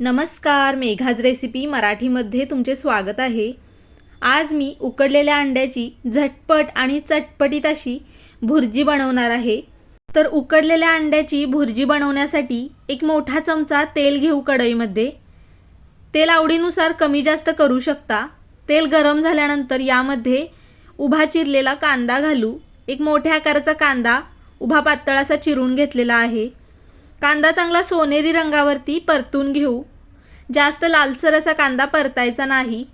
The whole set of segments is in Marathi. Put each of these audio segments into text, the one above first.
नमस्कार मेघाज रेसिपी मराठीमध्ये तुमचे स्वागत आहे. आज मी उकडलेल्या अंड्याची झटपट आणि चटपटीत अशी भुर्जी बनवणार आहे. तर उकडलेल्या अंड्याची भुर्जी बनवण्यासाठी एक मोठा चमचा तेल घेऊ कढईमध्ये. तेल आवडीनुसार कमी जास्त करू शकता. तेल गरम झाल्यानंतर यामध्ये उभा चिरलेला कांदा घालू. एक मोठ्या आकाराचा कांदा उभा पातळासा चिरून घेतलेला आहे. कांदा चांगला सोनेरी रंगावरती परतून घेऊ. जास्त लालसर असा कांदा परतायचा नाही.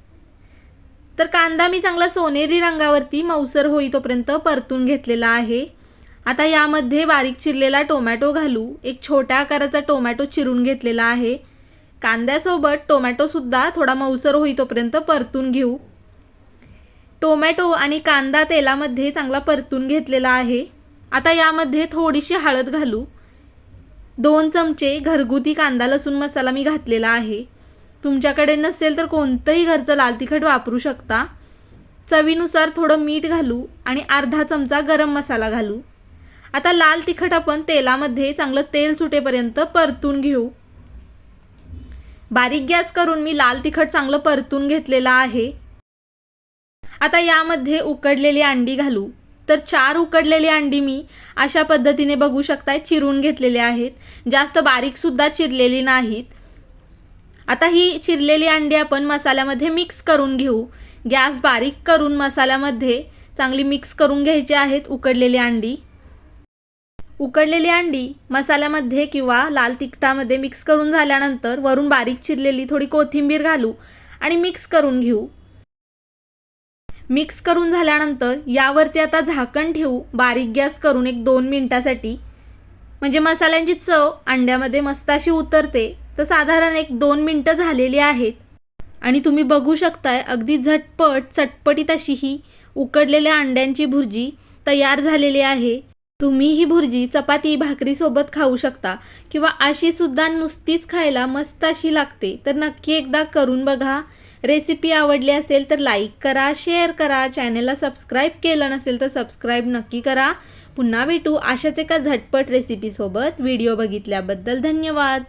तर कांदा मी चांगला सोनेरी रंगावरती मऊसर होई तोपर्यंत परतून घेतलेला आहे. आता यामध्ये बारीक चिरलेला टोमॅटो घालू. एक छोट्या आकाराचा टोमॅटो चिरून घेतलेला आहे. कांद्यासोबत टोमॅटोसुद्धा थोडा मऊसर होई तोपर्यंत परतून घेऊ. टोमॅटो आणि कांदा तेलामध्ये चांगला परतून घेतलेला आहे. आता यामध्ये थोडीशी हळद घालू. दोन चमचे घरगुती कांदा लसूण मसाला मी घातलेला आहे. तुमच्याकडे नसेल तर कोणतंही घरचं लाल तिखट वापरू शकता. चवीनुसार थोडं मीठ घालू आणि अर्धा चमचा गरम मसाला घालू. आता लाल तिखट आपण तेलामध्ये चांगलं तेल सुटेपर्यंत परतून घेऊ. बारीक गॅस करून मी लाल तिखट चांगलं परतून घेतलेलं आहे. आता यामध्ये उकडलेली अंडी घालू. तर चार उकडलेली अंडी मी अशा पद्धतीने बघू शकताय चिरून घेतलेले आहेत. जास्त बारीकसुद्धा चिरलेली नाहीत. आता ही चिरलेली अंडी आपण मसाल्यामध्ये मिक्स करून घेऊ. गॅस बारीक करून मसाल्यामध्ये चांगली मिक्स करून घ्यायची आहेत उकडलेली अंडी. उकडलेली अंडी मसाल्यामध्ये किंवा लाल तिखटामध्ये मिक्स करून झाल्यानंतर वरून बारीक चिरलेली थोडी कोथिंबीर घालू आणि मिक्स करून घेऊ. मिक्स करून झाल्यानंतर यावरती आता झाकण ठेवू बारीक गॅस करून एक दोन मिनटासाठी. म्हणजे मसाल्यांची चव अंड्यामध्ये मस्त अशी उतरते. तर साधारण एक दोन मिनटं झालेली आहेत. आणि तुम्ही बघू शकताय अगदी झटपट चटपटीत अशी ही उकडलेल्या अंड्यांची भुर्जी तयार झालेली आहे. तुम्ही ही भुर्जी चपाती भाकरीसोबत खाऊ शकता किंवा अशी सुद्धा नुसतीच खायला मस्त अशी लागते. तर नक्की एकदा करून बघा. रेसिपी आवडली असेल तर लाईक करा शेअर करा चॅनलला सबस्क्राईब केलं नसेल तर सबस्क्राईब नक्की करा. पुन्हा भेटू अशाच एका झटपट रेसिपीसोबत व्हिडिओ बघितल्याबद्दल धन्यवाद.